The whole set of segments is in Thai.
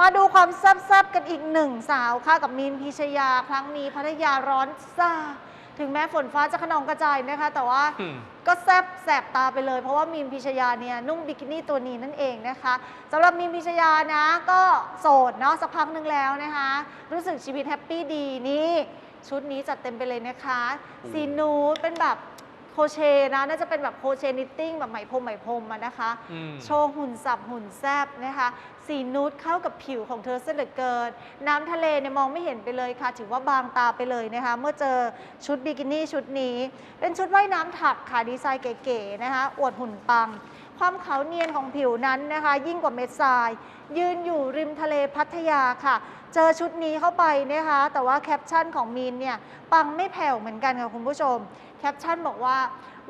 มาดูความแซ่บๆกันอีกหนึ่งสาวค่ะกับมีนพิชยาครั้งนี้พัทยาร้อนซ่า ถึงแม้ฝนฟ้าจะขนองกระจายนะคะ แต่ว่าอืม ก็แซบแสบตาไปเลย เพราะว่ามีนพิชยาเนี่ยนุ่งบิกินี่ตัวนี้นั่นเองนะคะสำหรับมีนพิชยานะ ก็โสดเนาะสักพักหนึ่งแล้วนะคะ รู้สึกชีวิตแฮปปี้ดีนี่ ชุดนี้จัดเต็มไปเลยนะคะอืมสีนูดเป็นแบบ โครเชต์นะน่าจะเป็นแบบโครเชต์นิตติ้งแบบไหมพรมไหมพรมอะนะคะ อืม โชว์หุ่นสับหุ่นแซบนะคะสีนูดเข้ากับผิวของเธอเสียเหลือเกิน น้ำทะเลเนี่ยมองไม่เห็นไปเลยค่ะ ถือว่าบางตาไปเลยนะคะ เมื่อเจอชุดบิกินี่ชุดนี้ เป็นชุดว่ายน้ำถักค่ะดีไซน์เก๋ๆนะคะ อวดหุ่นปังความขาวเนียนของผิวนั้นนะคะ ยิ่งกว่าเม็ดทราย ยืนอยู่ริมทะเลพัทยาค่ะ เจอชุดนี้เข้าไปนะคะ แต่ว่าแคปชั่นของมีนเนี่ยปังไม่แผ่วเหมือนกันค่ะคุณผู้ชม แคปชั่นบอกว่า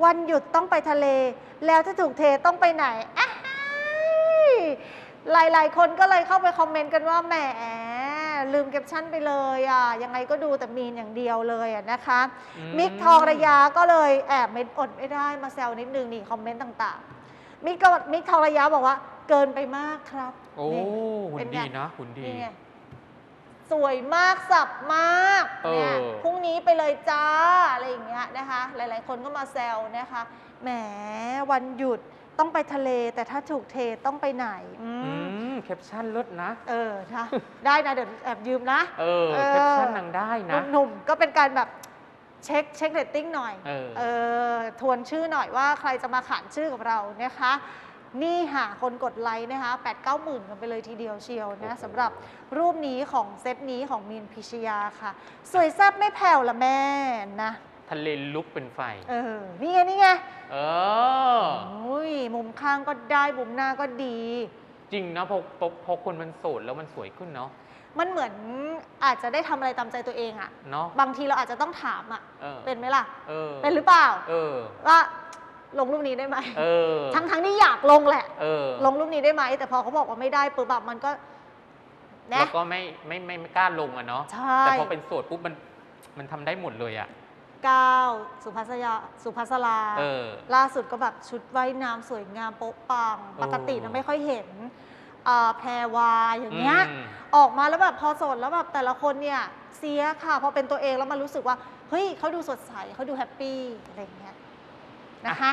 วันหยุดต้องไปทะเล แล้วถ้าถูกเทต้องไปไหนอ้ายหลาย ๆ คนก็เลยเข้าไปคอมเมนต์กันว่าแหมลืมแคปชั่นไปเลยอะยังไงก็ดูแต่มีนอย่างเดียวเลยอะนะคะอืมมิกทองระยาก็เลยแอบไม่อดไม่ได้มาแซวนิดนึงนี่คอมเมนต์ต่างๆ มิกก็มิกทองระยาบอกว่า เกินไปมากครับโอ้นี่หุ่เป็นนไงดีนะหุ่นดี นี่ไงสวยมากสับมากเออ เนี่ยพรุ่งนี้ไปเลยจ้าอะไรอย่างเงี้ยนะคะ หลาย ๆ คนก็มาแซวนะคะแหมวันหยุดต้องไปทะเล แต่ถ้าถูกเทต้องไปไหนอือืมมแคปชั่นเลิศนะ เออนะได้นะเดี๋ยวแอบยืมนะ เออ เออ แคปชั่นนางได้นะ หนุ่มๆก็เป็นการแบบ เช็คเช็คเรตติ้งหน่อยเอออทวนชื่อหน่อยว่าใครจะมาขานชื่อกับเรานะคะ นี่หาคนกดไลค์นะคะ8 9 0 0 0 0กันไปเลยทีเดียวเชียวนะสำหรับรูปนี้ของเซตนี้ของมีนพิชยาค่ะ สวยแซ่บไม่แผ่วละแม่นะ ทะเลลุกเป็นไฟ เออ นี่ไง นี่ไงเออ อุ้ยมุมข้างก็ได้ มุมหน้าก็ดี จริงนะพอพอพอคนมันโสดแล้วมันสวยขึ้นเนาะมันเหมือนอาจจะได้ทำอะไรตามใจตัวเองอะเนาะบางทีเราอาจจะต้องถามอะเออเป็นไหมล่ะ เออเป็นหรือเปล่า เออ ว่าลงรูปนี้ได้ไหมเออทั้งทั้งที่อยากลงแหละ เออลงรูปนี้ได้ไหม แต่พอเขาบอกว่าไม่ได้ปุ๊บแบบมันก็แล้นะวก็ไม่ไม่ไม่ไม่กล้าลงอะเนาะใช่แต่พอเป็นโสดปุ๊บมันมันทำได้หมดเลยอะ ก้าวสุภัสยาสุภัสราเออ ล่าสุดก็แบบชุดว่ายน้ำสวยงามโป๊ะปังโอ้ปกตินะไม่ค่อยเห็นอ่าแพรวาอย่างเงี้ย อืม ออกมาแล้วแบบพอโสดแล้วแบบแต่ละคนเนี่ยเสียค่ะพอเป็นตัวเองแล้วมันรู้สึกว่า เฮ้ยเขาดูสดใสเขาดูแฮปปี้อะไรอย่างเงี้ยนะคะ